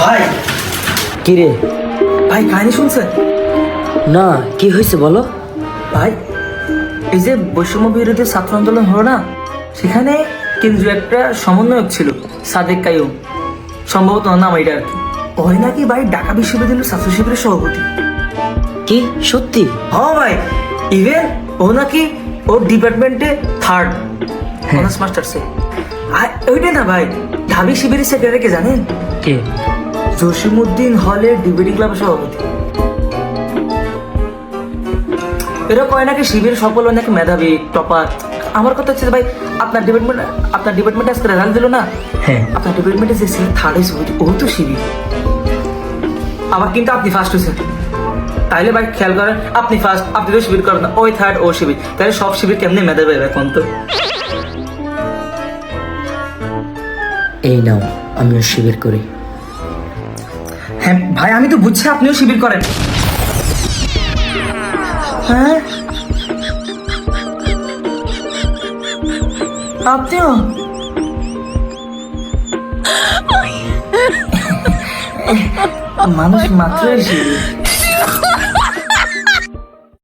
ভাই। কি রে? ভাই কাহিনী শুনছেন? না কি হয়েছে বলো? ভাই এই যে বৈষম্য বিরোধী ছাত্র আন্দোলন হলো না সেখানে কেন্দ্রীয় একটা সমন্বয়ক ছিল সাদেক কায়ুম সম্ভবত নাম এটা আর কি। ওই নাকি ভাই ঢাকা বিশ্ববিদ্যালয়ের ছাত্র শিবিরের সভাপতি। কি? সত্যি? হ্যাঁ ভাই ইভেন ও নাকি ওর ডিপার্টমেন্টে থার্ড অনার্স মাস্টার্সে আর ওইটাই না ভাই ঢাবি শিবিরের সেক্রেটারিকে জানেন? কে? জসিমুদ্দিন হলের ডিবেটিং ক্লাবের সভাপতি। এরা কয় নাকি শিবির সফল নাকি মেধাবী টপার? আমার কথা হচ্ছে ভাই আপনার ডিপার্টমেন্ট আপনার ডিপার্টমেন্টে আজকে রেজাল্ট দিল না? হ্যাঁ। আপনার ডিপার্টমেন্টে যে ছিল থার্ড হয়েছে ও তো শিবির। আবার কিন্তু আপনি ফার্স্ট হয়েছেন। তাইলে ভাই খেয়াল করেন আপনি ফার্স্ট আপনি তো শিবির করেন ওই থার্ড ও শিবির। তাহলে সব শিবির কেমনি মেধাবী এখন তো? এই নাও আমিও শিবির করি। হ্যাঁ ভাই আমি তো বুঝছি আপনিও শিবির করেন। হ্যাঁ? আপনিও? মানুষ মাত্র